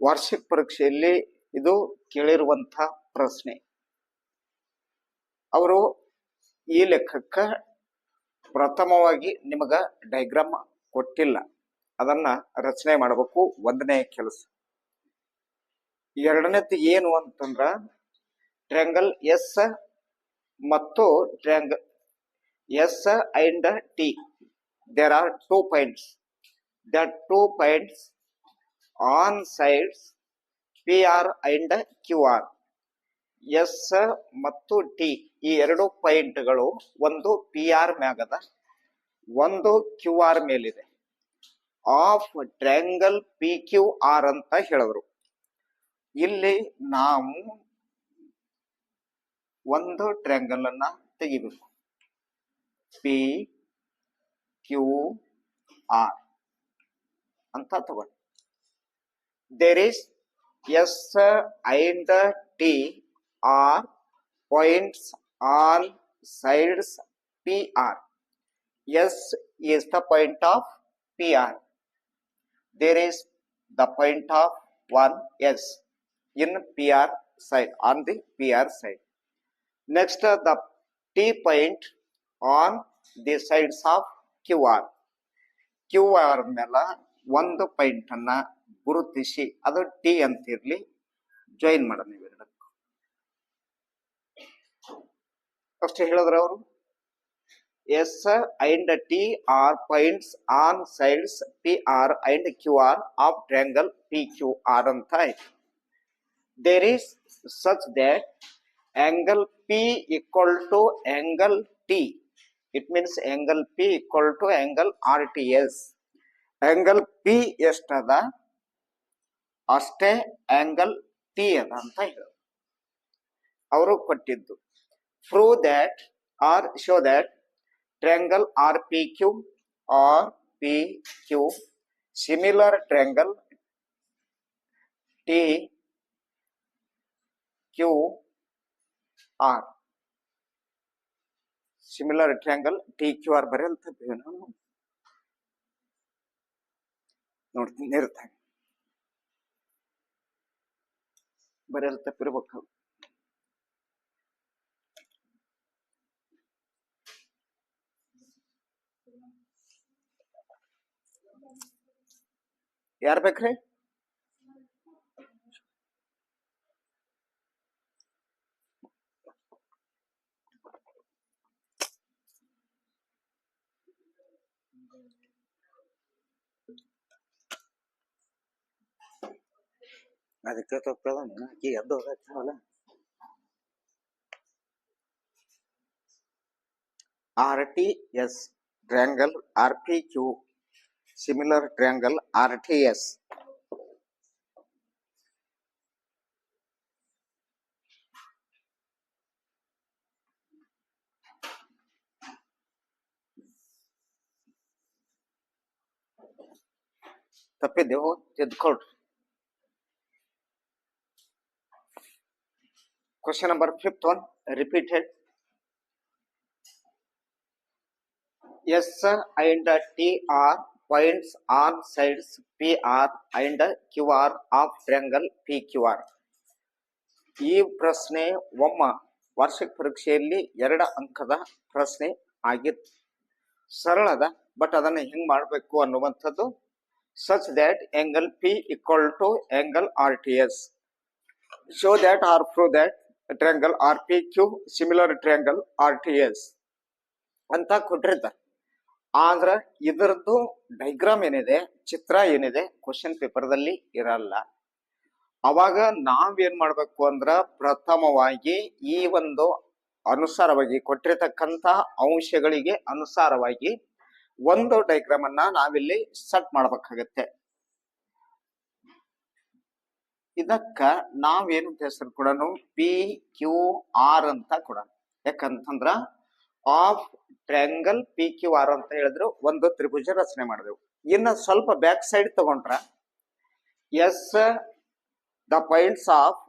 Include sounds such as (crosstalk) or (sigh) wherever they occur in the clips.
ವಾರ್ಷಿಕ ಪರೀಕ್ಷೆಯಲ್ಲಿ ಇದು ಕೇಳಿರುವಂತ ಪ್ರಶ್ನೆ. ಅವರು ಈ ಲೆಕ್ಕಕ್ಕ ಪ್ರಥಮವಾಗಿ ನಿಮಗ ಡೈಗ್ರಾಮ್ ಕೊಟ್ಟಿಲ್ಲ. ಅದನ್ನ ರಚನೆ ಮಾಡಬೇಕು, ಒಂದನೇ ಕೆಲಸ. ಎರಡನೇದು ಏನು ಅಂತಂದ್ರ ಟ್ರ್ಯಾಂಗಲ್ ಎಸ್ ಮತ್ತು triangle S and T there are two points the two points on sides PR and QR S ಮತ್ತು ಟಿ ಈ ಎರಡು ಪಾಯಿಂಟ್ಗಳು ಒಂದು ಪಿ ಆರ್ ಮ್ಯಾಗದ, ಒಂದು ಕ್ಯೂ ಆರ್ ಮೇಲಿದೆ. Of triangle P Q R ಅಂತ ಹೇಳಿದ್ರು. ಇಲ್ಲಿ ನಾವು ಒಂದು ಟ್ರ್ಯಾಂಗಲ್ ಅನ್ನ ತೆಗಿಬೇಕು. ಪಿ ಕ್ಯೂ ಆರ್ ಅಂತ ತಗೊಂಡು There is S and T R points on sides PR. S is the point of PR. There is the point of one S in PR side on the PR side. Next, uh, the T point on the sides of QR. QR ಮೇಲೆ ಒಂದು point ಅನ್ನ ಗುರುತಿಸಿ ಅದು T ಅಂತಿರ್ಲಿ join ಮಾಡೋಣ ಇವೆರಡಕ್ಕೂ ಅಷ್ಟೇ ಹೇಳಿದ್ರ ಅವರು. S and T, R points, on, sides, P, R and Q, R, of, triangle, P, Q, R ಅಂತ ಆಯ್ತು there is such that angle P equal to angle T. It means angle P equal to angle R T S. Angle P ಎಷ್ಟದ? ಅಷ್ಟೇ angle T ಅದ ಅಂತ ಹೇಳಿದರು ಅವರು ಕೊಟ್ಟಿದ್ದು. Prove that or show that triangle R P Q R P Q similar triangle T Q R similar triangle T Q R ಬರೆಯಲ್ದು ಏನೋ. ನೋಡ್ತೀನಿ ಇರ್ತ बऱ्याच टप्प्यावर बघा यार बकरे ಅದಕ್ಕೆ ತಪ್ಪದ ಆಕಿ ಎದ್ದು ಹೋಗಲ್ಲ R T S triangle R P Q similar triangle RTS. ತಪ್ಪಿದ್ದೆವು ತಿದ್ಕೊಳ್ರಿ question number fifth one repeated S and T R points on sides PR and QR of triangle PQR. ಈ ಪ್ರಶ್ನೆ ಒಮ್ಮ ವಾರ್ಷಿಕ ಪರೀಕ್ಷೆಯಲ್ಲಿ ಎರಡು ಅಂಕದ ಪ್ರಶ್ನೆ ಆಗಿತ್ತು. ಸರಳದ ಬಟ್ ಅದನ್ನು ಹೆಂಗ್ ಮಾಡಬೇಕು ಅನ್ನುವಂಥದ್ದು. Such that angle P equal to angle R T S show that or prove that triangle R P Q similar triangle R T S ಅಂತ ಕೊಟ್ಟಿರ್ತಾರೆ. ಆದ್ರೆ ಇದರದ್ದು ಡೈಗ್ರಾಮ್ ಏನಿದೆ, ಚಿತ್ರ ಏನಿದೆ ಕ್ವಶನ್ ಪೇಪರ್ದಲ್ಲಿ ಇರಲ್ಲ. ಅವಾಗ ನಾವೇನ್ ಮಾಡ್ಬೇಕು ಅಂದ್ರ ಪ್ರಥಮವಾಗಿ ಈ ಒಂದು ಅನುಸಾರವಾಗಿ ಕೊಟ್ಟಿರತಕ್ಕಂತ ಅಂಶಗಳಿಗೆ ಅನುಸಾರವಾಗಿ ಒಂದು ಡೈಗ್ರಾಮ್ ಅನ್ನ ನಾವಿಲ್ಲಿ ಸೆಟ್ ಮಾಡ್ಬೇಕಾಗತ್ತೆ. ಇದಕ್ಕ ನಾವೇನು ಹೆಸರು ಕೊಡೋಣ ಪಿ ಕ್ಯೂ ಆರ್ ಅಂತ ಕೊಡೋಣ. ಯಾಕಂತಂದ್ರ of triangle P Q R ಅಂತ ಹೇಳಿದ್ರು ಒಂದು ತ್ರಿಭುಜ ರಚನೆ ಮಾಡಿದೆವು. ಇನ್ನು ಸ್ವಲ್ಪ ಬ್ಯಾಕ್ ಸೈಡ್ ತಗೊಂಡ್ರ S the points of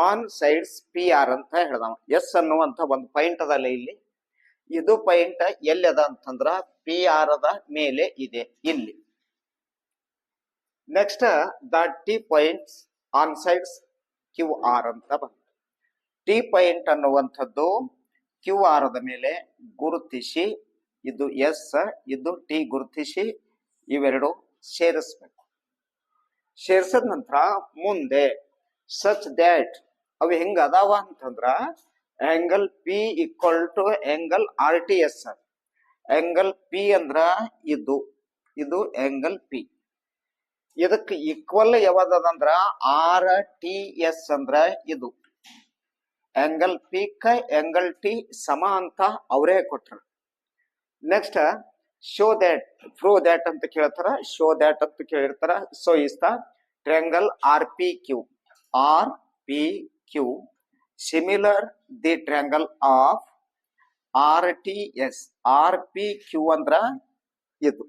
on sides P R ಅಂತ ಹೇಳ್ದವ. ಎಸ್ ಅನ್ನುವಂತ ಒಂದು ಪಾಯಿಂಟ್ ಅದಲ್ಲ ಇಲ್ಲಿ. ಇದು ಪಾಯಿಂಟ್ ಎಲ್ಲಿ ಅದ ಅಂತಂದ್ರ ಪಿ ಆರ್ ಅದ ಮೇಲೆ ಇದೆ ಇಲ್ಲಿ. Next the T points on sides Q R ಅಂತ ಬಂತು. ಟಿ ಪಾಯಿಂಟ್ ಅನ್ನುವಂಥದ್ದು ಕ್ಯೂ ಆರ್ ಮೇಲೆ ಗುರುತಿಸಿ, ಇದು ಎಸ್ ಇದು ಟಿ ಗುರುತಿಸಿ ಇವೆರಡು ಸೇರಿಸ್ಬೇಕು. ಸೇರಿಸಿದ ನಂತರ ಮುಂದೆ ಸಚ್ ದ್ಯಾಟ್ ಅವು ಹೆಂಗ ಅದಾವ ಅಂತಂದ್ರ angle P equal to angle R T S angle P ಅಂದ್ರ ಇದು ಇದು ಆಂಗಲ್ ಪಿ ಇದಕ್ಕೆ ಈಕ್ವಲ್ ಯಾವ್ದದಂದ್ರ ಆರ್ ಟಿ ಎಸ್ ಅಂದ್ರ ಇದು. ಆಂಗಲ್ ಪಿ ಕ ಆಂಗಲ್ ಟಿ ಸಮ ಅಂತ ಅವರೇ ಕೊಟ್ರು. Next show that prove that ಅಂತ ಕೇಳ್ತಾರ ಶೋ ದ್ಯಾಟ್ ಅಂತ ಕೇಳಿರ್ತಾರ. So is the triangle R P Q R P Q similar the triangle of R T S R P Q ಅಂದ್ರ ಇದು.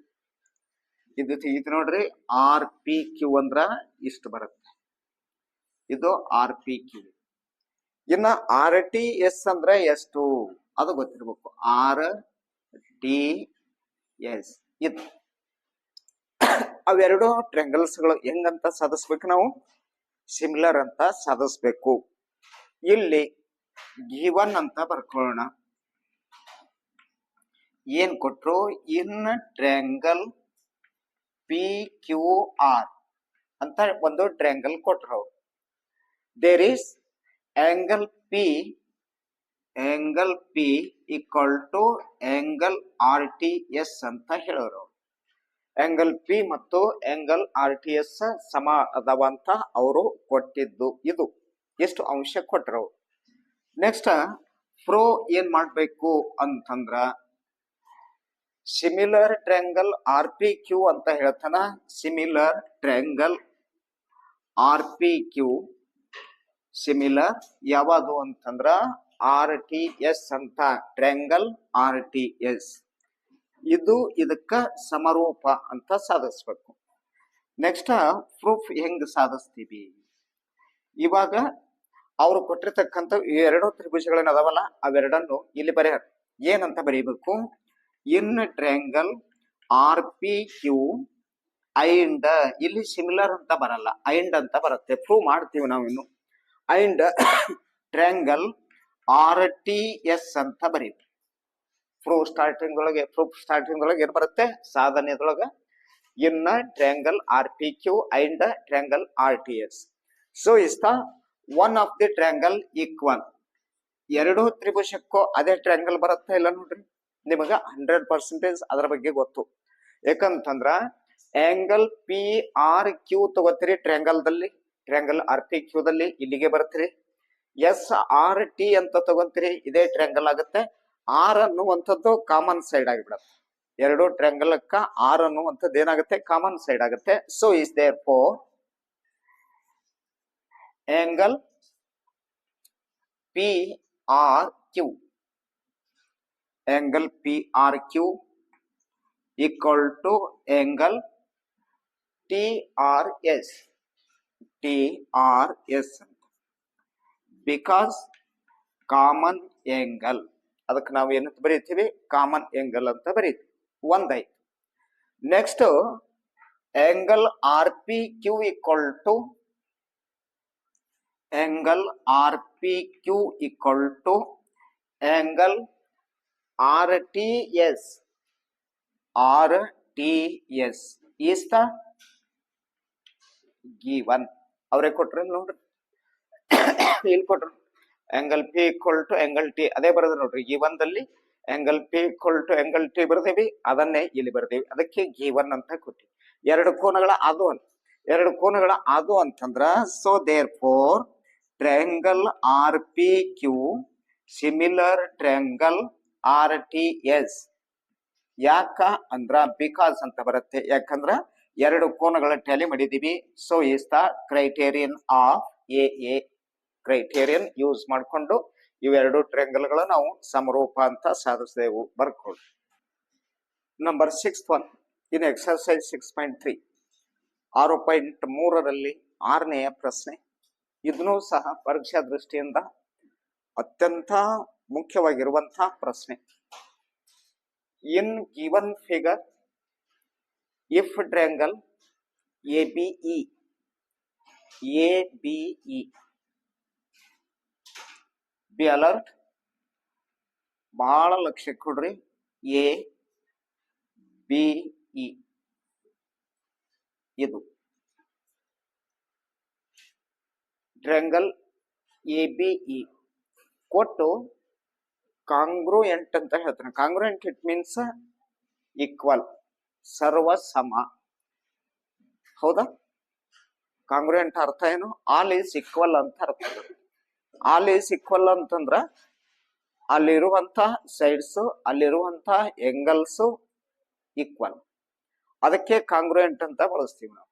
ಇದು ಇದು ನೋಡ್ರಿ ಆರ್ ಪಿ ಕ್ಯೂ ಅಂದ್ರ ಇಷ್ಟು ಬರುತ್ತೆ. ಇದು ಆರ್ ಪಿ ಕ್ಯೂ ಇನ್ನ ಆರ್ ಟಿ ಎಸ್ ಅಂದ್ರೆ ಎಷ್ಟು? ಅದು ಗೊತ್ತಿರ್ಬೇಕು. ಆರ್ ಟಿ ಎಸ್ ಇದು ಅವೆರಡು ಟ್ರ್ಯಾಂಗಲ್ಸ್ಗಳು ಗಳು ಹೆಂಗಂತ ಸಾಧಿಸ್ಬೇಕು ನಾವು? ಸಿಮಿಲರ್ ಅಂತ ಸಾಧಿಸ್ಬೇಕು. ಇಲ್ಲಿ ಗಿವನ್ ಅಂತ ಬರ್ಕೊಳ್ಳೋಣ. ಏನ್ ಕೊಟ್ರು? In triangle P Q R ಅಂತ ಒಂದು ಟ್ರ್ಯಾಂಗಲ್ ಕೊಟ್ರು. ಅವ್ರು there is angle P angle P equal to angle R T S ಅಂತ ಹೇಳೋರು. ಆಂಗಲ್ ಪಿ ಮತ್ತು ಆಂಗಲ್ ಆರ್ ಟಿ ಎಸ್ ಸಮ ಅದಾವ ಅಂತ ಅವರು ಕೊಟ್ಟಿದ್ದು ಇದು. ಎಷ್ಟು ಅಂಶ ಕೊಟ್ರು. ನೆಕ್ಸ್ಟ್ ಪ್ರೋ ಏನ್ ಮಾಡ್ಬೇಕು ಅಂತಂದ್ರ similar triangle R P Q ಅಂತ ಹೇಳ್ತಾನ. Similar triangle R P Q similar ಯಾವುದು ಅಂತಂದ್ರ ಆರ್ ಟಿ ಎಸ್ ಅಂತ. ಟ್ರಯಾಂಗಲ್ ಆರ್ ಟಿ ಎಸ್ ಇದು ಇದಕ್ಕ ಸಮರೂಪ ಅಂತ ಸಾಧಿಸ್ಬೇಕು. ನೆಕ್ಸ್ಟ್ ಪ್ರೂಫ್ ಹೆಂಗ್ ಸಾಧಿಸ್ತೀವಿ? ಇವಾಗ ಅವರು ಕೊಟ್ಟಿರ್ತಕ್ಕಂಥ ಎರಡು ತ್ರಿಭುಜಗಳೇನದವಲ್ಲ, ಅವೆರಡನ್ನು ಇಲ್ಲಿ ಬರೆಯ ಏನಂತ ಬರೀಬೇಕು? In triangle R P Q and ಇಲ್ಲಿ ಸಿಮಿಲರ್ ಅಂತ ಬರಲ್ಲ. ಐಂಡ್ ಅಂತ ಬರುತ್ತೆ. ಪ್ರೂವ್ ಮಾಡ್ತೀವಿ ನಾವು ಇನ್ನು. And triangle R T S ಅಂತ ಬರೀತೀವಿ. ಪ್ರೂಫ್ ಸ್ಟಾರ್ಟಿಂಗ್ ಒಳಗೆ ಪ್ರೂಫ್ ಸ್ಟಾರ್ಟಿಂಗ್ ಒಳಗೆ ಏನು ಬರುತ್ತೆ? ಸಾಧನೆದೊಳಗೆ in triangle R P Q and triangle R T S so is the one of the triangle equal ಎರಡು ತ್ರಿಭುಜಕ್ಕೂ ಅದೇ ಟ್ರ್ಯಾಂಗಲ್ ಬರುತ್ತಾ ಇಲ್ಲ ನೋಡ್ರಿ? ನಿಮಗ ಹಂಡ್ರೆಡ್ ಪರ್ಸೆಂಟೇಜ್ ಅದರ ಬಗ್ಗೆ ಗೊತ್ತು. ಯಾಕಂತಂದ್ರ ಆಂಗಲ್ ಪಿ ಆರ್ ಕ್ಯೂ ತಗೋತೀರಿ ಟ್ರ್ಯಾಂಗಲ್ದಲ್ಲಿ ಟ್ರ್ಯಾಂಗಲ್ ಆರ್ ಪಿ ಕ್ಯೂ ದಲ್ಲಿ ಇಲ್ಲಿಗೆ ಬರ್ತೀರಿ. ಎಸ್ ಆರ್ ಟಿ ಅಂತ ತಗೊಂತೀರಿ, ಇದೇ ಟ್ರ್ಯಾಂಗಲ್ ಆಗುತ್ತೆ. ಆರ್ ಅನ್ನುವಂಥದ್ದು ಕಾಮನ್ ಸೈಡ್ ಆಗಿಬಿಡತ್ತೆ. ಎರಡು ಟ್ರ್ಯಾಂಗಲ್ ಆರ್ ಅನ್ನುವಂಥದ್ದು ಏನಾಗುತ್ತೆ? ಕಾಮನ್ ಸೈಡ್ ಆಗುತ್ತೆ. So is therefore angle P R Q angle P R Q equal to angle T R S T R S ಅಂತ ಬಿಕಾಸ್ ಕಾಮನ್ ಆಂಗಲ್ ಅದಕ್ಕೆ ನಾವು ಏನಂತ ಬರೀತೀವಿ ಕಾಮನ್ ಆಂಗಲ್ ಅಂತ ಬರೀತೀವಿ ಒಂದಾಯ್ತು next angle R P Q equal to angle R P Q equal to angle R T S R T S is the given ಅವರೇ ಕೊಟ್ರಿ ನೋಡ್ರಿ. ಇಲ್ಲಿ ಕೊಟ್ರು. Angle P equal to angle T ಅದೇ ಬರೋದು ನೋಡ್ರಿ. ಗಿವನ್ದಲ್ಲಿ angle P equal to angle T ಬರ್ದೇವಿ. ಅದನ್ನೇ ಇಲ್ಲಿ ಬರ್ದೇವಿ. ಅದಕ್ಕೆ ಗಿವನ್ ಅಂತ ಕೊಟ್ಟಿ. ಎರಡು ಕೋನಗಳ ಅದು ಅಂತ. ಎರಡು ಕೋನಗಳ ಅದು ಅಂತಂದ್ರ so therefore triangle R P Q similar triangle R T S ಯಾಕ ಅಂದ್ರ ಬಿಕಾಸ್ ಅಂತ ಬರುತ್ತೆ. ಯಾಕಂದ್ರ ಎರಡು ಕೋನಗಳ ಟ್ಯಾಲಿ ಮಾಡಿದೀವಿ. So is the criterion of A A criterion use ಮಾಡಿಕೊಂಡು ಇವೆರಡು ಟ್ರ್ಯಾಂಗಲ್ಗಳು ನಾವು ಸಮರೂಪ ಅಂತ ಸಾಧಿಸಿದೆವು. ಬರ್ಕೊಳ್ಳಿ. Number six one in exercise six point three ಆರು ಪಾಯಿಂಟ್ ಮೂರರಲ್ಲಿ ಆರನೆಯ ಪ್ರಶ್ನೆ. ಇದನ್ನೂ ಸಹ ಪರೀಕ್ಷಾ ದೃಷ್ಟಿಯಿಂದ ಅತ್ಯಂತ ಮುಖ್ಯವಾಗಿರುವಂತಹ ಪ್ರಶ್ನೆ. In given figure if triangle A B E A B E be alert ಬಹಳ ಲಕ್ಷ್ಯ ಕೊಡ್ರಿ. ಎ ಬಿ ಇ ಇದು. ಟ್ರ್ಯಾಂಗಲ್ ಎ ಬಿ ಇ ಕೊಟ್ಟು ಕಾಂಗ್ರೂಯೆಂಟ್ ಅಂತ ಹೇಳ್ತಾನೆ. ಕಾಂಗ್ರೂಯಂಟ್ ಇಟ್ ಮೀನ್ಸ್ ಈಕ್ವಲ್ ಸರ್ವ ಸಮ. ಹೌದಾ? ಕಾಂಗ್ರೂಯಂಟ್ ಅರ್ಥ ಏನು? ಆಲ್ ಈಸ್ ಈಕ್ವಲ್ ಅಂತ ಅರ್ಥ. ಆಲ್ ಈಸ್ ಈಕ್ವಲ್ ಅಂತಂದ್ರ ಅಲ್ಲಿರುವಂತ ಸೈಡ್ಸ್ ಅಲ್ಲಿರುವಂತ ಎಂಗಲ್ಸ್ ಈಕ್ವಲ್ ಅದಕ್ಕೆ ಕಾಂಗ್ರೂಯಂಟ್ ಅಂತ ಬಳಸ್ತೀವಿ ನಾವು.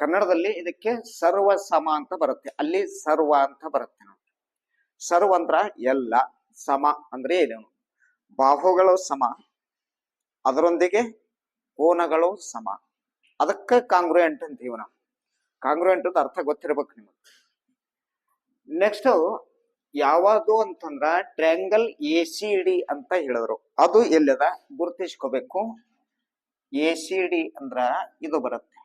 ಕನ್ನಡದಲ್ಲಿ ಇದಕ್ಕೆ ಸರ್ವ ಸಮ ಅಂತ ಬರುತ್ತೆ. ಅಲ್ಲಿ ಸರ್ವ ಅಂತ ಬರುತ್ತೆ. ನೋಡಿ ಸರ್ವ ಅಂದ್ರ ಎಲ್ಲ. ಸಮ ಅಂದ್ರೆ ಏನು ಬಾಹುಗಳು ಸಮ, ಅದರೊಂದಿಗೆ ಕೋನಗಳು ಸಮ. ಅದಕ್ಕೆ ಕಾಂಗ್ರೆಂಟ್ ಅಂತೀವಿ ನಾವು ಕಾಂಗ್ರೆಂಟ್ ಅಂತ ಅರ್ಥ ಗೊತ್ತಿರ್ಬೇಕು ನಿಮಗೆ. ನೆಕ್ಸ್ಟ್ ಯಾವುದು ಅಂತಂದ್ರ ಟ್ರ್ಯಾಂಗಲ್ ಎ ಸಿ ಡಿ ಅಂತ ಹೇಳಿದ್ರು. ಅದು ಎಲ್ಲದ? ಗುರುತಿಸ್ಕೋಬೇಕು. ಎ ಸಿ ಡಿ ಅಂದ್ರ ಇದು ಬರುತ್ತೆ.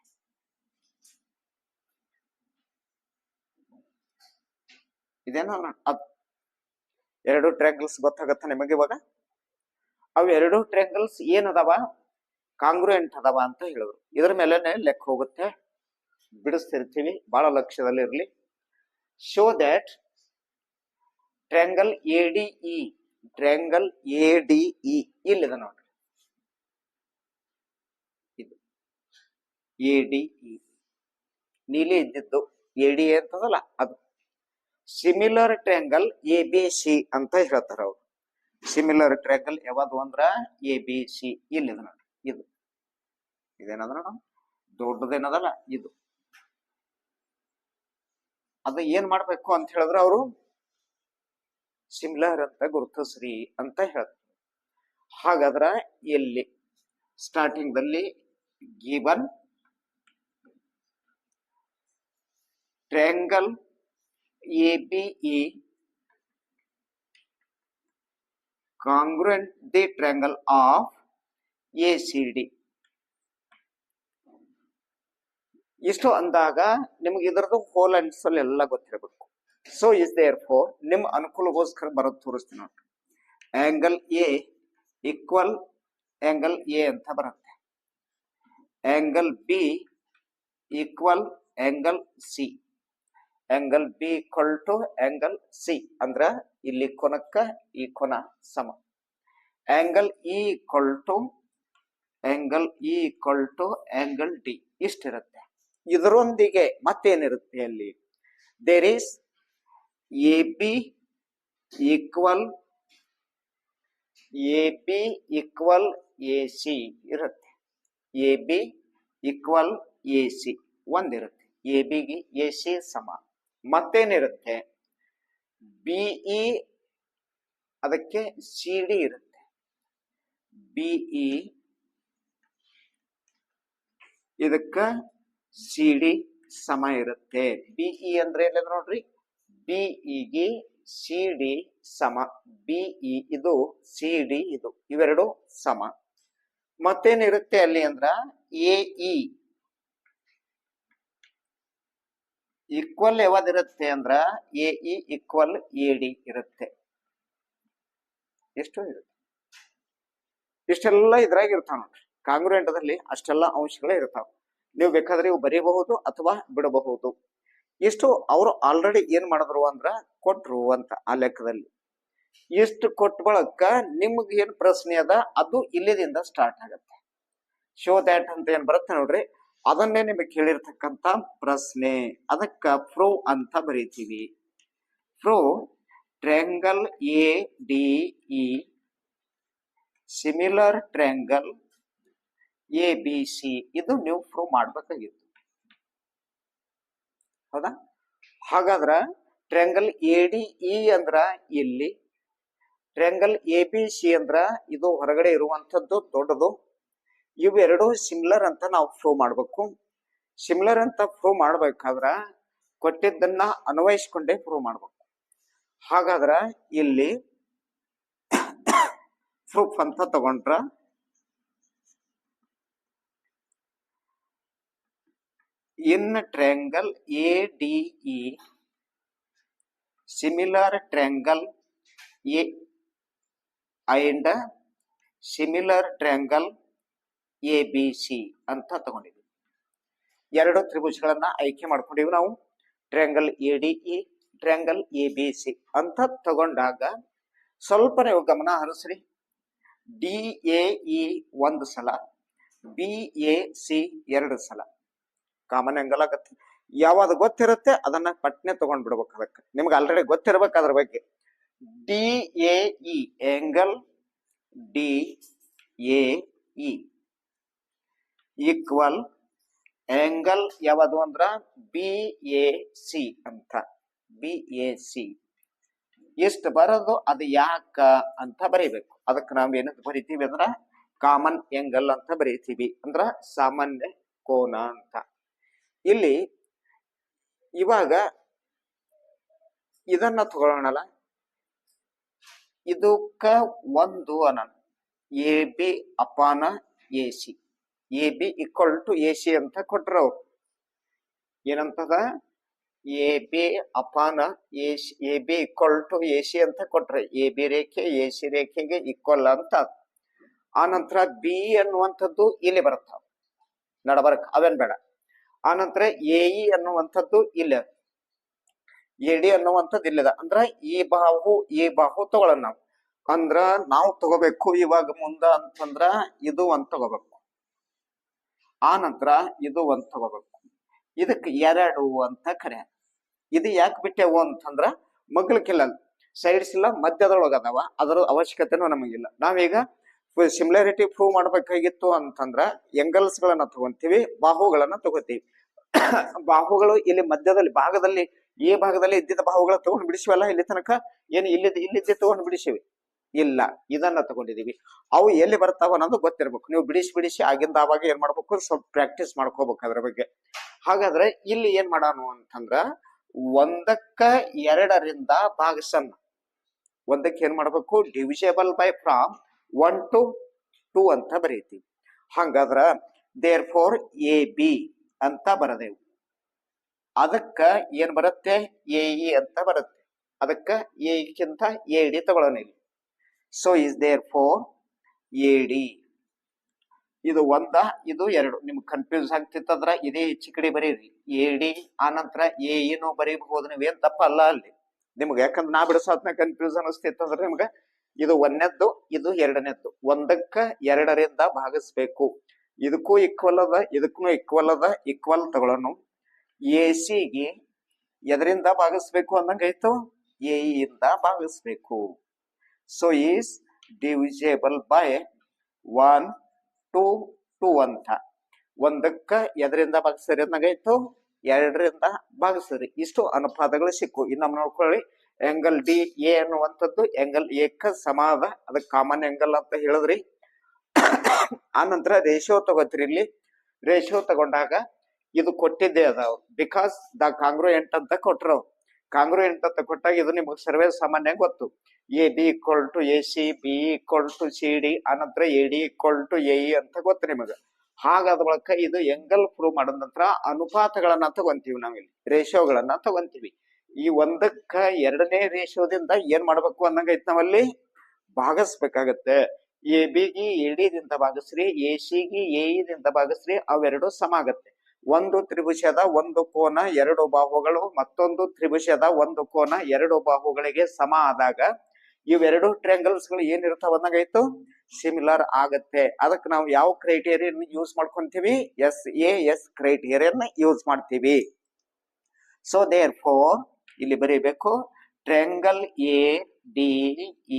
ಇದೇನೋ ಎರಡು ಟ್ರ್ಯಾಂಗಲ್ಸ್ ಗೊತ್ತಾಗತ್ತ ನಿಮಗೆ ಇವಾಗ? ಅವು ಎರಡು ಟ್ರ್ಯಾಂಗಲ್ಸ್ ಏನದವ? ಕಾಂಗ್ರೆಂಟ್ ಅದಾವ ಅಂತ ಹೇಳಿದ್ರು ಇದ್ರ ಮೇಲೆನೆ ಲೆಕ್ಕ ಹೋಗುತ್ತೆ. ಬಿಡಿಸ್ತಿರ್ತೀವಿ ಬಹಳ ಲಕ್ಷ್ಯದಲ್ಲಿ ಇರಲಿ. Show that triangle A D E triangle A D E ಇಲ್ಲಿದೆ ನೋಡ್ರಿ. ಇದು ಎ ಡಿ ಇ ನೀಲಿ ಇದ್ದಿದ್ದು ಎ ಡಿ ಅಂತದಲ್ಲ ಅದು. Similar triangle A B C ಅಂತ ಹೇಳ್ತಾರ ಅವ್ರು. ಸಿಮಿಲರ್ ಟ್ರ್ಯಾಂಗಲ್ ಯಾವುದು ಅಂದ್ರ ಎ ಬಿ ಸಿ ಇಲ್ಲಿದೆ ನೋಡ್ರಿ ಇದು. ಇದೇನದ ದೊಡ್ಡದೇನದಲ್ಲ ಇದು. ಅದು ಏನ್ ಮಾಡ್ಬೇಕು ಅಂತ ಹೇಳಿದ್ರೆ ಅವರು? ಸಿಮಿಲರ್ ಅಂತ ಗುರುತಿಸ್ರಿ ಅಂತ ಹೇಳ್ತಾರೆ ಹಾಗಾದ್ರ ಎಲ್ಲಿ? ಸ್ಟಾರ್ಟಿಂಗ್ ದಲ್ಲಿ given triangle E congruent the triangle of ACD. ಇಷ್ಟು ಅಂದಾಗ ನಿಮ್ಗೆ ಇದರದ್ದು ಹೋಲ್ ಅಂಡ್ ಸೋಲ್ ಎಲ್ಲ ಗೊತ್ತಿರಬೇಕು. ಸೊ ಇಸ್ ದೇರ್ ಫೋರ್ ನಿಮ್ಮ ಅನುಕೂಲಗೋಸ್ಕರ ಬರೋದು ತೋರಿಸ್ತೀನಿ ನೋಡ್ರಿ. Angle A equal angle A ಅಂತ ಬರುತ್ತೆ. Angle B equal angle C angle B equal to angle C ಅಂದ್ರ ಇಲ್ಲಿ ಕೊನಕ್ಕ ಈ ಕೊನ ಸಮ. Angle E equal to angle E equal to angle D ಇಷ್ಟಿರುತ್ತೆ. ಇದರೊಂದಿಗೆ ಮತ್ತೇನಿರುತ್ತೆ ಅಲ್ಲಿ? There is A B equal A B equal A C ಇರುತ್ತೆ. A B equal A C ಒಂದಿರುತ್ತೆ. A ಬಿಗೆ ಎ ಸಿ ಸಮ. ಮತ್ತೇನಿರುತ್ತೆ? ಬಿಇ ಅದಕ್ಕೆ ಸಿ ಡಿ ಇರುತ್ತೆ. BE ಇದಕ್ಕೆ ಸಿ ಡಿ ಸಮ ಇರುತ್ತೆ. ಬಿಇ ಅಂದ್ರೆ ಏನಿದೆ ನೋಡ್ರಿ? ಬಿಇಗೆ ಸಿ ಡಿ ಸಮ. ಬಿಇ ಇದು ಸಿ ಡಿ ಇದು ಇವೆರಡು ಸಮ. ಮತ್ತೇನಿರುತ್ತೆ ಅಲ್ಲಿ ಅಂದ್ರ ಎಇ ಈಕ್ವಲ್ ಯಾವ್ದಿರುತ್ತೆ ಅಂದ್ರ ಎ ಇ ಎ ಡಿ ಇರುತ್ತೆ. ಎಷ್ಟು ಇರುತ್ತೆ. ಇಷ್ಟೆಲ್ಲ ಇದ್ರಾಗ ಇರ್ತಾವ ನೋಡ್ರಿ. ಕಾಂಗ್ರೆಂಟದಲ್ಲಿ ಅಷ್ಟೆಲ್ಲ ಅಂಶಗಳೇ ಇರ್ತಾವ. ನೀವು ಬೇಕಾದ್ರೆ ಇವು ಬರೀಬಹುದು ಅಥವಾ ಬಿಡಬಹುದು. ಇಷ್ಟು ಅವರು ಆಲ್ರೆಡಿ ಏನ್ ಮಾಡಿದ್ರು ಅಂದ್ರ ಕೊಟ್ರು ಅಂತ ಆ ಲೆಕ್ಕದಲ್ಲಿ. ಇಷ್ಟು ಕೊಟ್ಟ ಬಳಕ ನಿಮ್ಗೆ ಏನ್ ಪ್ರಶ್ನೆ ಅದ? ಅದು ಇಲ್ಲಿದಿಂದ ಸ್ಟಾರ್ಟ್ ಆಗತ್ತೆ. ಶೋ ದ್ಯಾಟ್ ಅಂತ ಏನ್ ಬರುತ್ತೆ ನೋಡ್ರಿ? ಅದನ್ನೇ ನಿಮಗೆ ಕೇಳಿರ್ತಕ್ಕಂಥ ಪ್ರಶ್ನೆ. ಅದಕ್ಕ ಫ್ರೋ ಅಂತ ಬರೀತೀವಿ. Pro, triangle A, D, E, similar triangle A, B, C, ಇದು ನೀವು ಪ್ರೂವ್ ಮಾಡ್ಬೇಕಾಗಿತ್ತು. ಹೌದಾ? ಹಾಗಾದ್ರ ಟ್ರ್ಯಾಂಗಲ್ ಎ, ಡಿ, ಇ ಅಂದ್ರ ಇಲ್ಲಿ ಟ್ರ್ಯಾಂಗಲ್ ಎ, ಬಿ, ಸಿ ಅಂದ್ರ ಇದು ಹೊರಗಡೆ ಇರುವಂತದ್ದು ದೊಡ್ಡದು. ಇವೆರಡು ಸಿಮಿಲರ್ ಅಂತ ನಾವು ಪ್ರೂವ್ ಮಾಡಬೇಕು. ಸಿಮಿಲರ್ ಅಂತ ಪ್ರೂವ್ ಮಾಡ್ಬೇಕಾದ್ರ ಕೊಟ್ಟಿದ್ದನ್ನ ಅನ್ವಯಿಸ್ಕೊಂಡೇ ಪ್ರೂವ್ ಮಾಡ್ಬೇಕು. ಹಾಗಾದ್ರ ಇಲ್ಲಿ ಪ್ರೂಫ್ ಅಂತ ತಗೊಂಡ್ರ in triangle A D E, similar ADE A and similar and similar B C ಅಂತ ತಗೊಂಡಿದ್ವಿ. ಎರಡು ತ್ರಿಭುಜಗಳನ್ನ ಆಯ್ಕೆ ಮಾಡ್ಕೊಂಡಿವಿ ನಾವು. Triangle A D E triangle A B C ಅಂತ ತಗೊಂಡಾಗ ಸ್ವಲ್ಪ ನೀವು ಗಮನ ಹರಿಸ್ರಿ. ಡಿ ಎ ಇ ಒಂದು ಸಲ ಬಿ ಎ ಸಿ ಎರಡು ಸಲ. ಕಾಮನ್ ಆಂಗಲ್ ಆಗತ್ತೆ. ಯಾವಾಗ ಗೊತ್ತಿರುತ್ತೆ ಅದನ್ನ ಪಟ್ನೆ ತಗೊಂಡ್ ಬಿಡ್ಬೇಕು ಅದಕ್ಕೆ. ನಿಮ್ಗೆ ಆಲ್ರೆಡಿ ಗೊತ್ತಿರ್ಬೇಕು ಅದ್ರ ಬಗ್ಗೆ. D A E angle D A E equal angle ಯಾವುದು ಅಂದ್ರ? ಬಿ ಎ ಸಿ ಅಂತ. ಬಿ ಎ ಸಿ ಎಷ್ಟು ಬರೋದು ಅದು ಯಾಕ ಅಂತ ಬರೀಬೇಕು. ಅದಕ್ಕೆ ನಾವು ಏನಂತ ಬರಿತೀವಿ ಅಂದ್ರ ಕಾಮನ್ ಆಂಗಲ್ ಅಂತ ಬರೀತೀವಿ ಅಂದ್ರ ಸಾಮಾನ್ಯ ಕೋನ ಅಂತ. ಇಲ್ಲಿ ಇವಾಗ ಇದನ್ನ ತಗೊಳ್ಳೋಣಲ್ಲ ಇದಕ್ಕ ಒಂದು ಅನ A B upon A C A B equal to A C ಅಂತ ಕೊಟ್ರ ಅವ್ರು. ಏನಂತದ? A B upon A A B equal to A C ಅಂತ ಕೊಟ್ರೆ. ಎ ಬಿ ರೇಖೆ, ಎ ಸಿ ರೇಖೆಗೆ ಈಕ್ವಲ್ ಅಂತ. ಆನಂತರ ನಂತರ ಬಿ ಅನ್ನುವಂಥದ್ದು ಇಲ್ಲಿ ಬರುತ್ತೆ. ನಡಬರ್ಕ್, ಅವೇನ್ ಬೇಡ. ಆನಂತರ ನಂತರ ಎ ಇ ಅನ್ನುವಂಥದ್ದು ಇಲ್ಲ. ಎ ಡಿ ಅನ್ನುವಂಥದ್ದು ಇಲ್ಲದ. ಅಂದ್ರ ಈ ಬಾಹು ಈ ಬಾಹು ತಗೊಳ್ಳೋಣ ನಾವು ಅಂದ್ರ ನಾವು ತಗೋಬೇಕು ಇವಾಗ ಮುಂದ ಅಂತಂದ್ರ ಇದು ಅಂತ ತಗೋಬೇಕು. ಆ ನಂತರ ಇದು ಒಂದು ತಗೋಬೇಕು ಇದಕ್ಕೆ ಎರಡು ಅಂತ ಕರೆ. ಇದು ಯಾಕೆ ಬಿಟ್ಟೆವು ಅಂತಂದ್ರ ಮಗ್ಲಕ್ಕಿಲ್ಲ. ಸೈಡ್ಸ್ ಇಲ್ಲ ಮಧ್ಯದೊಳಗೆ ಅದಾವ ಅದರ ಅವಶ್ಯಕತೆನೂ ನಮಗಿಲ್ಲ. ನಾವೀಗ ಸಿಮಿಲಾರಿಟಿ ಪ್ರೂವ್ ಮಾಡ್ಬೇಕಾಗಿತ್ತು ಅಂತಂದ್ರ ಎಂಗಲ್ಸ್ ಗಳನ್ನ ತಗೊಂತೀವಿ, ಬಾಹುಗಳನ್ನ ತಗೋತೀವಿ. (coughs) ಬಾಹುಗಳು ಇಲ್ಲಿ ಮಧ್ಯದಲ್ಲಿ, ಭಾಗದಲ್ಲಿ, ಈ ಭಾಗದಲ್ಲಿ ಇದ್ದಿದ್ದ ಬಾಹುಗಳ ತಗೊಂಡು ಬಿಡಿಸಿವಲ್ಲ, ಇಲ್ಲಿ ತನಕ ಏನು ಇಲ್ಲಿದ್ದ ಇಲ್ಲಿದ್ದೆ ತಗೊಂಡು ಬಿಡಿಸಿವಿ. ಇಲ್ಲ. ಇದನ್ನ ತಗೊಂಡಿದೀವಿ. ಅವು ಎಲ್ಲಿ ಬರ್ತಾವ ಅನ್ನೋದು ಗೊತ್ತಿರ್ಬೇಕು. ನೀವು ಬಿಡಿಸಿ ಬಿಡಿಸಿ ಆಗಿಂದ ಆವಾಗ ಏನ್ ಮಾಡ್ಬೇಕು? ಸ್ವಲ್ಪ ಪ್ರಾಕ್ಟೀಸ್ ಮಾಡ್ಕೋಬೇಕು ಅದ್ರ ಬಗ್ಗೆ. ಹಾಗಾದ್ರೆ ಇಲ್ಲಿ ಏನ್ ಮಾಡೋಣ ಅಂತಂದ್ರ ಒಂದಕ್ಕ ಎರಡರಿಂದ ಭಾಗಸನ್ನ ಒಂದಕ್ಕೆ ಏನ್ ಮಾಡ್ಬೇಕು? Divisible by from one to two ಅಂತ ಬರೀತೀವಿ. ಹಂಗಾದ್ರ ದೇರ್ ಫೋರ್ ಎ ಬಿ ಅಂತ ಬರದೇವು ಅದಕ್ಕ ಏನ್ ಬರುತ್ತೆ? ಎ ಇ ಅಂತ ಬರುತ್ತೆ. ಅದಕ್ಕ ಎ ಎ ಡಿ ತಗೊಳ್ಳೋಣ ಇಲ್ಲಿ. So is therefore A D ಇದು ಒಂದ, ಇದು ಎರಡು. ನಿಮ್ಗೆ ಕನ್ಫ್ಯೂಸ್ ಆಗ್ತಿತ್ತಂದ್ರ ಇದೇ ಹೆಚ್ಚು ಕಡೆ ಬರೀರಿ. ಎ ಡಿ ಆನಂತರ ಎ ಇನೂ ಬರೀಬಹುದು ನೀವೇನ್ ತಪ್ಪ ಅಲ್ಲ ಅಲ್ಲಿ. ನಿಮ್ಗೆ ಯಾಕಂದ್ರೆ ನಾ ಬಿಡಿಸೋದ್ನ ಕನ್ಫ್ಯೂಸ್ ಅನಿಸ್ತಿತ್ತಂದ್ರೆ ನಿಮ್ಗೆ ಇದು ಒಂದನೇದ್ದು, ಇದು ಎರಡನೇದ್ದು. ಒಂದಕ್ಕ ಎರಡರಿಂದ ಭಾಗಿಸ್ಬೇಕು. ಇದಕ್ಕೂ ಈಕ್ವಲ್ ಅದ, ಇದಕ್ಕೂ ಈಕ್ವಲ್ ಅದ ಈಕ್ವಲ್ ತಗೊಳ್ಳೋಣ ಎ ಸಿಗೆ ಎದರಿಂದ ಭಾಗಿಸ್ಬೇಕು ಅಂದಂಗಾಯ್ತು ಎ ಇಂದ ಭಾಗಿಸ್ಬೇಕು. So is divisible by one to two ಅಂತ. ಒಂದಕ್ಕ ಎದರಿಂದ ಭಾಗಿಸ್ರಿ ಅಂದಂಗಾಯ್ತು ಎರಡರಿಂದ ಭಾಗಿಸ್ರಿ ಇಷ್ಟು ಅನುಪಾತಗಳು ಸಿಕ್ಕು. ಇನ್ನು ನೋಡ್ಕೊಳ್ಳಿ. ಎಂಗಲ್ ಡಿ ಎ ಅನ್ನುವಂಥದ್ದು ಎಂಗಲ್ ಏಕ ಸಮಾದ ಅದಕ್ಕೆ ಕಾಮನ್ ಎಂಗಲ್ ಅಂತ ಹೇಳಿದ್ರಿ. ಆನಂತರ ನಂತರ ರೇಷಿಯೋ ತಗೋತೀರಿ ಇಲ್ಲಿ. ರೇಷಿಯೋ ತಗೊಂಡಾಗ ಇದು ಕೊಟ್ಟಿದ್ದೇ ಅದಾವ ಬಿಕಾಸ್ ದ ಕಾಂಗ್ರುಯೆಂಟ್ ಅಂತ ಕೊಟ್ರು ಎಂಟ್ ಅಂತ ಕೊಟ್ಟಾಗ ಇದು ನಿಮಗೆ ಸರ್ವೇ ಸಾಮಾನ್ಯ ಗೊತ್ತು. A B equal to A C, B equal to C, D ಆನಂತರ A D equal to A ಅಂತ ಗೊತ್ತು ನಿಮಗೆ. ಹಾಗಾದ ಬಳಿಕ ಇದು ಎಂಗಲ್ ಪ್ರೂವ್ ಮಾಡಿದ ನಂತರ ಅನುಪಾತಗಳನ್ನ ತಗೊಂತೀವಿ ನಾವಿಲ್ಲಿ ರೇಷೋಗಳನ್ನ ತಗೊಂತೀವಿ. ಈ ಒಂದಕ್ಕ ಎರಡನೇ ರೇಷಿಯೋದಿಂದ ಏನ್ ಮಾಡ್ಬೇಕು ಅನ್ನಂಗೈತ್ ನಾವಲ್ಲಿ? ಭಾಗಿಸ್ಬೇಕಾಗತ್ತೆ. ಎ ಬಿಗಿ ಎಡಿದಿಂದ ಭಾಗಿಸ್ರಿ, ಎ ಸಿಗಿ ಎ ದಿಂದ ಭಾಗಿಸ್ರಿ, ಅವೆರಡು ಸಮ ಆಗತ್ತೆ. ಒಂದು ತ್ರಿಭುಜದ ಒಂದು ಕೋನ ಎರಡು ಬಾಹುಗಳು, ಮತ್ತೊಂದು ತ್ರಿಭುಜದ ಒಂದು ಕೋನ ಎರಡು ಬಾಹುಗಳಿಗೆ ಸಮ ಆದಾಗ ಇವೆರಡು ಟ್ರಯಾಂಗಲ್ಸ್ಗಳು ಏನಿರ್ತಾವ ಅನ್ನಂಗಾಯ್ತು ಸಿಮಿಲರ್ ಆಗತ್ತೆ. ಅದಕ್ಕೆ ನಾವು ಯಾವ ಕ್ರೈಟೇರಿಯನ್ ಯೂಸ್ ಮಾಡ್ಕೊಂತೀವಿ? S A S criterion use ಮಾಡ್ತೀವಿ. ಸೊ ದೇರ್ ಫೋರ್ ಇಲ್ಲಿ ಬರೀಬೇಕು. Triangle A D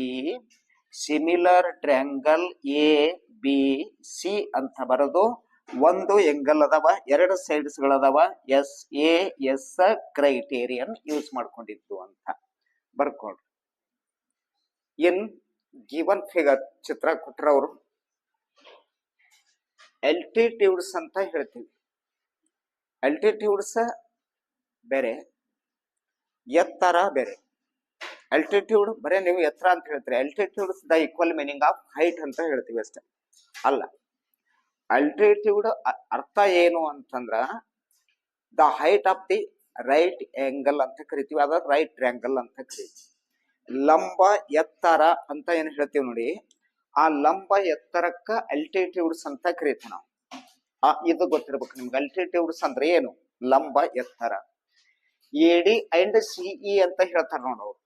E similar triangle A B C ಅಂತ ಬರೋದು ಒಂದು ಎಂಗಲ್ ಅದಾವ, ಎರಡು sides ಗಳದಾವ S A S criterion use ಮಾಡ್ಕೊಂಡಿದ್ದು ಅಂತ. ಬರ್ಕೊಡ್ರಿ ಇನ್ ಗಿವನ್ ಫಿಗರ್ ಚಿತ್ರ ಕೊಟ್ಟರವರು ಎಲ್ಟಿಟ್ಯೂಡ್ಸ್ ಅಂತ ಹೇಳ್ತೀವಿ. ಎಲ್ಟಿಟ್ಯೂಡ್ಸ್ ಬೇರೆ, ಎತ್ತರ ಬೇರೆ. ಅಲ್ಟಿಟ್ಯೂಡ್ ಬರೇ ನೀವು ಎತ್ತರ ಅಂತ ಹೇಳ್ತೀರಿ. Altitudes the equal meaning of height ಅಂತ ಹೇಳ್ತೀವಿ ಅಷ್ಟೇ. ಅಲ್ಲ ಅಲ್ಟಿಟ್ಯೂಡ್ ಅರ್ಥ ಏನು ಅಂತಂದ್ರ the height of the right angle ಅಂತ ಕರಿತೀವಿ. ಅದ ರೈಟ್ ಟ್ರ್ಯಾಂಗಲ್ ಅಂತ ಕರಿತೀವಿ. ಲಂಬ ಎತ್ತರ ಅಂತ ಏನ್ ಹೇಳ್ತೀವಿ ನೋಡಿ? ಆ ಲಂಬ ಎತ್ತರಕ್ಕ ಅಲ್ಟಿಟ್ಯೂಡ್ಸ್ ಅಂತ ಕರೀತೀವಿ ನಾವು. ಆ, ಇದು ಗೊತ್ತಿರ್ಬೇಕು ನಿಮ್ಗೆ. ಅಲ್ಟಿಟ್ಯೂಡ್ಸ್ ಅಂದ್ರೆ ಏನು? ಲಂಬ ಎತ್ತರ. ಎಡಿ ಅಂಡ್ ಸಿಇ ಅಂತ ಹೇಳ್ತಾರ ನೋಡು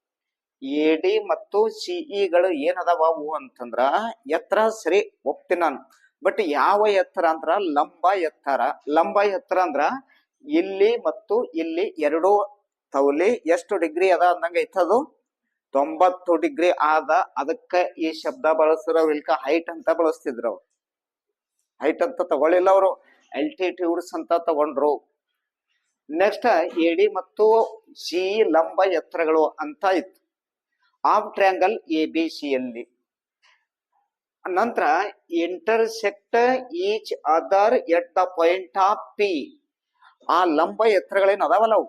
ಎಡಿ ಮತ್ತು ಸಿಇಗಳು ಏನದಾವ? ಅವು ಅಂತಂದ್ರ ಎತ್ತರ ಸರಿ ಒಪ್ತೀನಿ ನಾನು. ಬಟ್ ಯಾವ ಎತ್ತರ ಅಂದ್ರ? ಲಂಬ ಎತ್ತರ. ಲಂಬ ಎತ್ತರ ಅಂದ್ರ ಇಲ್ಲಿ ಮತ್ತು ಇಲ್ಲಿ ಎರಡು ತೌಲಿ ಎಷ್ಟು ಡಿಗ್ರಿ ಅದ ಅಂದಂಗ ಐತದು? ತೊಂಬತ್ತು ಡಿಗ್ರಿ ಆದ ಅದಕ್ಕ ಈ ಶಬ್ದ ಬಳಸಿರೋ ಇಲ್ಕ ಹೈಟ್ ಅಂತ ಬಳಸ್ತಿದ್ರು ಅವ್ರು. ಹೈಟ್ ಅಂತ ತಗೊಳ್ಳಿಲ್ಲ ಅವರು. ಅಲ್ಟಿಟ್ಯೂಡ್ಸ್ ಅಂತ ತಗೊಂಡ್ರು. ನೆಕ್ಸ್ಟ್ ಎಡಿ ಮತ್ತು ಸಿ ಲಂಬ ಎತ್ತರಗಳು ಅಂತ ಇತ್ತು. Of triangle A, B, C ಯಲ್ಲಿ ನಂತರ intersect each other at the point of P ಆ ಲಂಬ ಎತ್ತರಗಳೇನು ಅದಾವಲ್ಲ ಅವು?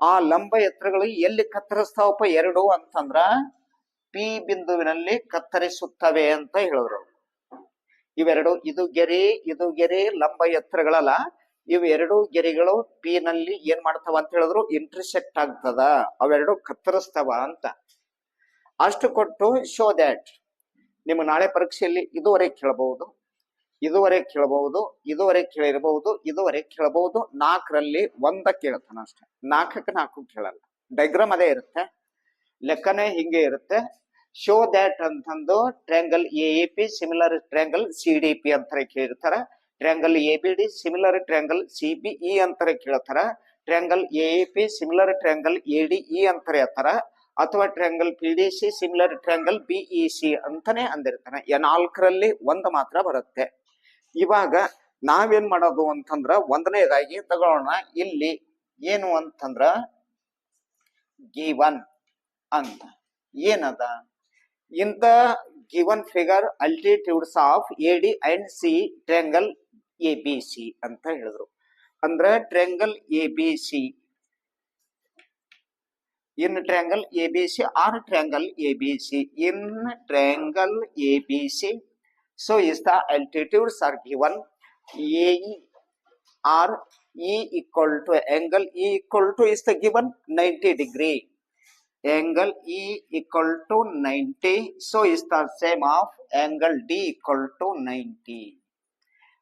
ಆ ಲಂಬ ಎತ್ತರಗಳು ಎಲ್ಲಿ ಕತ್ತರಿಸ್ತಾವಪ್ಪ ಎರಡು ಅಂತಂದ್ರ ಪಿ ಬಿಂದುವಿನಲ್ಲಿ ಕತ್ತರಿಸುತ್ತವೆ ಅಂತ ಹೇಳಿದ್ರು. ಇವೆರಡು, ಇದು ಗೆರೆ ಇದು ಗೆರೆ, ಲಂಬ ಎತ್ತರಗಳಲ್ಲ, ಇವೆರಡು ಗೆರೆಗಳು ಪಿ ನಲ್ಲಿ ಏನ್ ಮಾಡ್ತಾವ ಅಂತ ಹೇಳಿದ್ರು ಇಂಟರ್ಸೆಕ್ಟ್ ಆಗ್ತದ, ಅವೆರಡು ಕತ್ತರಿಸ್ತಾವ ಅಂತ. ಅಷ್ಟು ಕೊಟ್ಟು ಶೋ ದ್ಯಾಟ್ ನಿಮ್ಗೆ ನಾಳೆ ಪರೀಕ್ಷೆಯಲ್ಲಿ ಇದುವರೆಗೆ ಕೇಳಬಹುದು ಇದುವರೆಗೆ ಕೇಳಬಹುದು ಇದುವರೆಗೆ ಕೇಳಿರಬಹುದು ಇದುವರೆಗೆ ಕೇಳಬಹುದು. ನಾಲ್ಕರಲ್ಲಿ ಒಂದ ಕೇಳ್ತಾನ ಅಷ್ಟೆ. ನಾಲ್ಕಕ್ಕೆ ನಾಲ್ಕು ಕೇಳಲ್ಲ. ಡೈಗ್ರಾಮ್ ಅದೇ ಇರುತ್ತೆ. ಲೆಕ್ಕನೇ ಹಿಂಗೆ ಇರುತ್ತೆ. ಶೋ ದ್ಯಾಟ್ ಅಂತಂದು triangle A A P similar triangle C D P ಅಂತಾರೆ ಕೇಳಿರ್ತಾರೆ triangle A B D similar triangle C B E ಅಂತಾರೆ ಕೇಳ್ತಾರ. Triangle A A P similar triangle A D E ಅಂತಾರೆ ಹೇಳ್ತಾರ. ಅಥವಾ triangle P D C similar triangle E C ಅಂತಾನೆ ಅಂದಿರ್ತಾನೆ. ನಾಲ್ಕರಲ್ಲಿ ಒಂದು ಮಾತ್ರ ಬರುತ್ತೆ. ಇವಾಗ ನಾವೇನ್ ಮಾಡೋದು ಅಂತಂದ್ರ ಒಂದನೇದಾಗಿ ತಗೊಳ್ಳೋಣ. ಇಲ್ಲಿ ಏನು ಅಂತಂದ್ರ ಗಿವನ್ ಅಂತ. ಏನದ? ಇಂತ given figure altitudes of A D and C triangle A B C ಅಂತ ಹೇಳಿದ್ರು. ಅಂದ್ರ triangle A B C in triangle A B C or triangle A B C in triangle A B ABC, so is the altitudes are given? AE or E equal to angle E equal to is the given? 90 degree. Angle E equal to 90, so is the same of angle D equal to 90.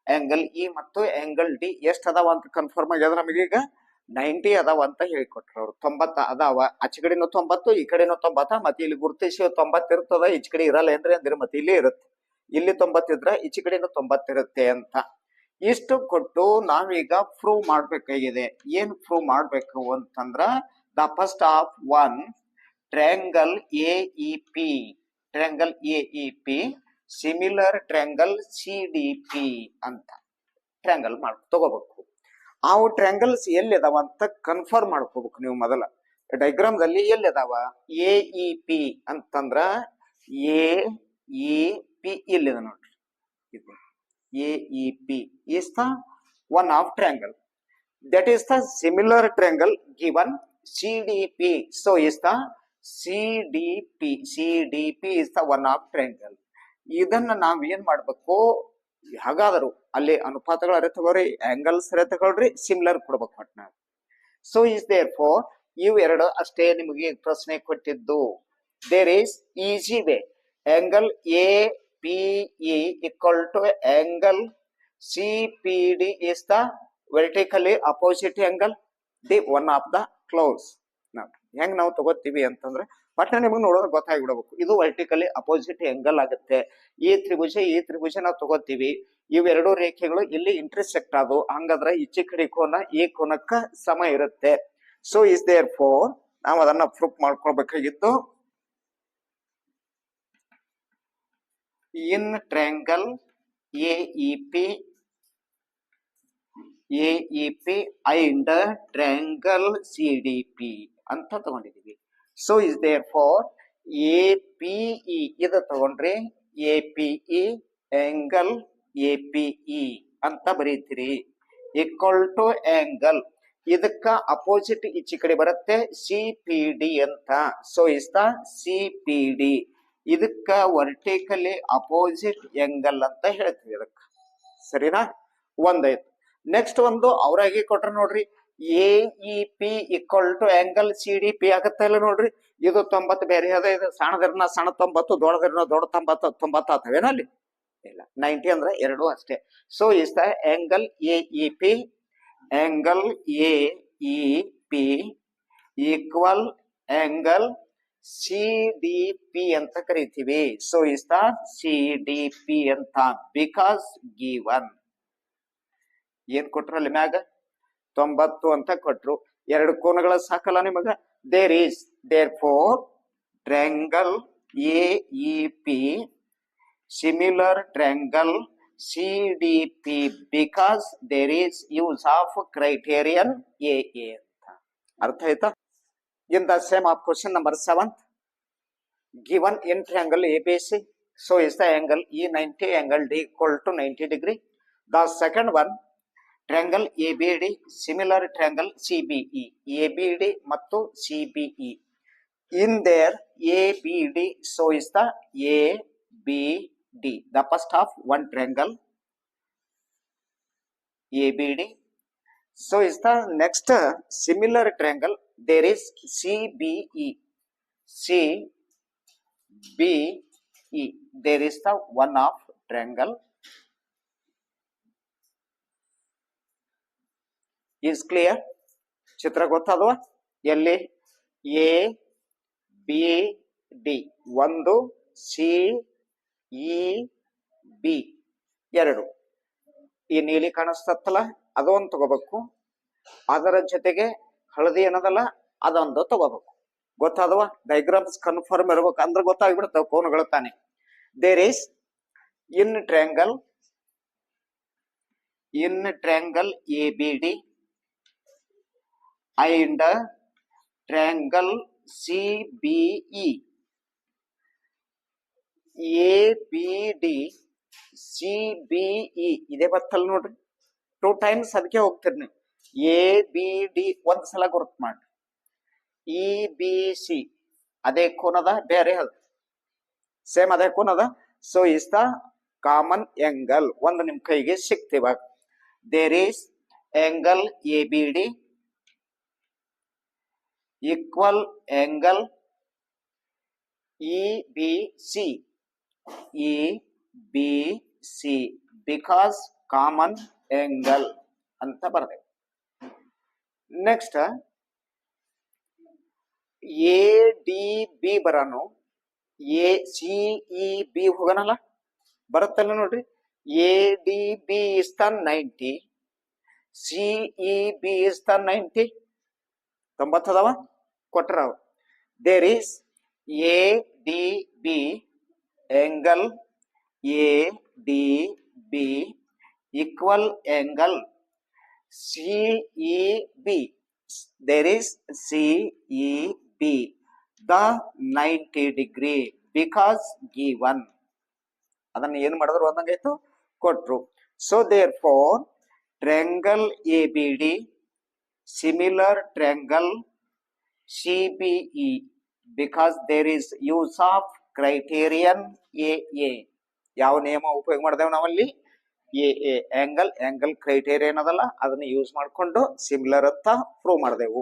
Angle E ಮತ್ತು angle D ಎಷ್ಟು ಅದಾವ ಅಂತ confirm ಆಗ್ಯದ ನಮಗೀಗ ninety ಅದಾವ ಅಂತ ಹೇಳಿಕೊಟ್ರು ಅವ್ರು. ತೊಂಬತ್ತ ಅದಾವ. ಆಚೆ ಕಡೆನೂ ತೊಂಬತ್ತು ಈ ಕಡೆನೂ ತೊಂಬತ್ತ. ಮತ್ತೆ ಇಲ್ಲಿ ಗುರುತಿಸಿ ತೊಂಬತ್ತು ಇರ್ತದ ಈಚೆ ಕಡೆ ಇರಲ್ಲ ಅಂದ್ರೆ ಅಂದ್ರೆ ಮತ್ತೆ ಇಲ್ಲಿ ಇರುತ್ತೆ. ಇಲ್ಲಿ ತೊಂಬತ್ತಿದ್ರೆ ಈಚೆ ಕಡೆನೂ ತೊಂಬತ್ತಿರುತ್ತೆ ಅಂತ. ಇಷ್ಟು ಕೊಟ್ಟು ನಾವೀಗ ಪ್ರೂವ್ ಮಾಡ್ಬೇಕಾಗಿದೆ. ಏನ್ ಪ್ರೂವ್ ಮಾಡ್ಬೇಕು ಅಂತಂದ್ರ the first of one triangle A E P triangle A E P similar triangle C D P ಅಂತ. ಟ್ರ್ಯಾಂಗಲ್ ಮಾಡ್, ತಗೋಬೇಕು. ಆ ಟ್ರ್ಯಾಂಗಲ್ಸ್ ಎಲ್ಲಿದಾವ ಅಂತ ಕನ್ಫರ್ಮ್ ಮಾಡ್ಕೋಬೇಕು ನೀವು ಮೊದಲ. ಡೈಗ್ರಾಮ್ ಎಲ್ಲಿದಾವ? ಎ ಇ ಪಿ ಅಂತಂದ್ರ ಎ ಇ ಪಿ ಇಲ್ಲಿದೆ ನೋಡ್ರಿ? ಇದು A, E, P. Is the one of triangle that is the similar triangle given C D P so is the C D P C D P is the one of triangle ಇದನ್ನ ನಾವ್ ಏನ್ ಮಾಡ್ಬೇಕು? ಹಾಗಾದ್ರು ಅಲ್ಲಿ ಅನುಪಾತಗಳ ಅರೆ ತಗೊಳ್ರಿ angles ಅರೆ ತಗೊಳ್ರಿ similar ಕೊಡ್ಬೇಕು ಮಟ್ ನಾವು ಸೊ ಇಸ್ ದೇರ್ ಫೋರ್ ಇವು ಎರಡು ಅಷ್ಟೇ ನಿಮಗೆ ಪ್ರಶ್ನೆ ಕೊಟ್ಟಿದ್ದು. There is easy way angle A P E to to angle is the vertically is the vertically opposite of of the close ಹೆಂಗ್ ನಾವು ತಗೋತೀವಿ ಅಂತಂದ್ರೆ ಬಟ್ ನಿಮಗೆ ನೋಡೋದ್ರೆ ಗೊತ್ತಾಗ್ಬಿಡ್ಬೇಕು. ಇದು ವರ್ಟಿಕಲಿ ಅಪೋಸಿಟ್ ಎಂಗಲ್ ಆಗುತ್ತೆ. ಈ ತ್ರಿಭುಜ ಈ ತ್ರಿಭುಜ ನಾವು ತಗೋತೀವಿ. ಇವೆರಡು ರೇಖೆಗಳು ಇಲ್ಲಿ ಇಂಟರ್ಸೆಕ್ಟ್ ಆದವು. ಹಂಗಾದ್ರೆ ಈಚೆ ಕಡೆ ಕೋನ, ಈ ಕೋನಕ್ಕ ಸಮ ಇರುತ್ತೆ. ಸೊ ಇಸ್ ದೇರ್ ಫೋರ್ ನಾವು ಅದನ್ನ ಪ್ರೂಫ್ ಮಾಡ್ಕೊಳ್ಬೇಕಾಗಿತ್ತು in triangle AEP, AEP P A CDP ಅಂತ ತಗೊಂಡಿದ್ದೀವಿ so is therefore A P E? ಇದು ತಗೊಂಡ್ರಿ A P E angle A P E ಅಂತ ಬರೀತೀರಿ. ಈಕ್ವಲ್ ಟು ಆಂಗಲ್ ಇದಕ್ಕ ಅಪೋಸಿಟ್ ಈಚೆ ಕಡೆ ಬರುತ್ತೆ ಸಿ ಪಿ ಡಿ ಅಂತ. So is the C P D ಇದಕ್ಕ ವರ್ಟಿಕಲಿ ಅಪೋಸಿಟ್ ಎಂಗಲ್ ಅಂತ ಹೇಳ್ತೀವಿ ಇದಕ್ಕ. ಸರಿನಾ? ಒಂದೈತು ನೆಕ್ಸ್ಟ್ ಒಂದು ಅವ್ರಾಗಿ ಕೊಟ್ರ ನೋಡ್ರಿ A E P equal to angle C D P ಆಗತ್ತ ಇಲ್ಲ ನೋಡ್ರಿ. ಇದು ತೊಂಬತ್ತು ಬೇರೆ ಅದ ಇದು. ಸಣ್ಣದಿರ್ನ ಸಣ್ಣ ತೊಂಬತ್ತು, ದೊಡ್ಡದಿರ್ನ ದೊಡ್ಡ ತೊಂಬತ್ತು ತೊಂಬತ್ತು ಆಗ್ತವೇನ ಅಲ್ಲಿ? ಇಲ್ಲ ನೈಂಟಿ ಅಂದ್ರೆ ಎರಡು ಅಷ್ಟೇ. So is the angle A E P angle A E P equal angle C D P ಅಂತ ಕರಿತೀವಿ. So is the C D P ಅಂತ. ಬಿಕಾಸ್ ಗಿವನ್ ಏನ್ ಕೊಟ್ರಲ್ಲಿ ಮ್ಯಾಗ? ತೊಂಬತ್ತು ಅಂತ ಕೊಟ್ರು. ಎರಡು ಕೋನಗಳ ಸಾಕಲ್ಲ ನಿಮಗ? There is therefore triangle A E P similar triangle C D P because there is use of criterion A A ಅಂತ ಅರ್ಥ ಆಯ್ತಾ? In the same of question number seventh given in triangle ABC. So is the angle E90 angle D equal to 90 degree. The second one triangle ABD similar triangle CBE. ABD ಮತ್ತು CBE. In there ABD so is the ABD. The first of one triangle ABD. So is the next uh, similar triangle there is CBE. C B E. There is the one of triangle. Is clear? ಚಿತ್ರ ಗೊತ್ತಲ್ವಾ ಎಲ್ಲಿ A B D ಒಂದು C E B ಎರಡು ಈ ನೀಲಿ ಕಾಣಿಸ್ತತ್ತಲ್ಲ ಅದೊಂದು ತಗೋಬೇಕು ಅದರ ಜೊತೆಗೆ ಹಳದಿ ಏನದಲ್ಲ, ಅದೊಂದು ತಗೋಬೇಕು. ಗೊತ್ತಾದವ? ಡೈಗ್ರಾಮ್ಸ್ ಕನ್ಫರ್ಮ್ ಇರ್ಬೇಕು ಅಂದ್ರೆ ಗೊತ್ತಾಗ್ಬಿಡ್ತಾವ ಕೋನಗಳು ತಾನೆ. There is in triangle in triangle A B D and triangle C B E A B D C B E ಇದೇ ಬತ್ತಲ್ ನೋಡ್ರಿ. ಟೂ ಟೈಮ್ಸ್ ಅದಕ್ಕೆ ಹೋಗ್ತೀರಿ ನೀವು. ಎ ಬಿ ಡಿ ಒಂದು ಸಲ ಗುರುತು ಮಾಡಿ ಇ ಬಿ ಸಿ ಅದೇ ಕೋನದ ಬೇರೆ ಹೆಲ್ತ್ ಸೇಮ್ ಅದೇ ಕೋನದ. So is the common angle ಒಂದು ನಿಮ್ಮ ಕೈಗೆ ಸಿಕ್ತಿವಾಗ there is angle A B D equal angle E B C E B C because common angle ಅಂತ ಬರ್ದೆ. ನೆಕ್ಸ್ಟ್ ಎ ಡಿ ಬಿ ಬರಾನು. ಎ ಸಿ ಇ ಬಿ ಹೋಗೋಣಲ್ಲ ಬರುತ್ತಲ್ಲ ನೋಡ್ರಿ. A D B is the ninety C E B is the ninety ತೊಂಬತ್ತದವ? ಕೊಟ್ರ there is A D B angle A D B equal angle C E B. there is C E B. the 90 degree because given. ಅದನ್ನ ಏನು ಮಾಡಿದ್ರು ಅಂದಂಗಾಯ್ತು ಕೊಟ್ರು so therefore triangle A B D similar triangle C B E because there is use of criterion A A ಯಾವ ನಿಯಮ ಉಪಯೋಗ ಮಾಡಿದೆವು ನಾವಲ್ಲಿ A A angle angle criterion ಅದಲ್ಲ ಅದನ್ನ ಯೂಸ್ ಮಾಡ್ಕೊಂಡು ಸಿಮಿಲರ್ ಅಂತ ಪ್ರೂವ್ ಮಾಡಿದೆವು.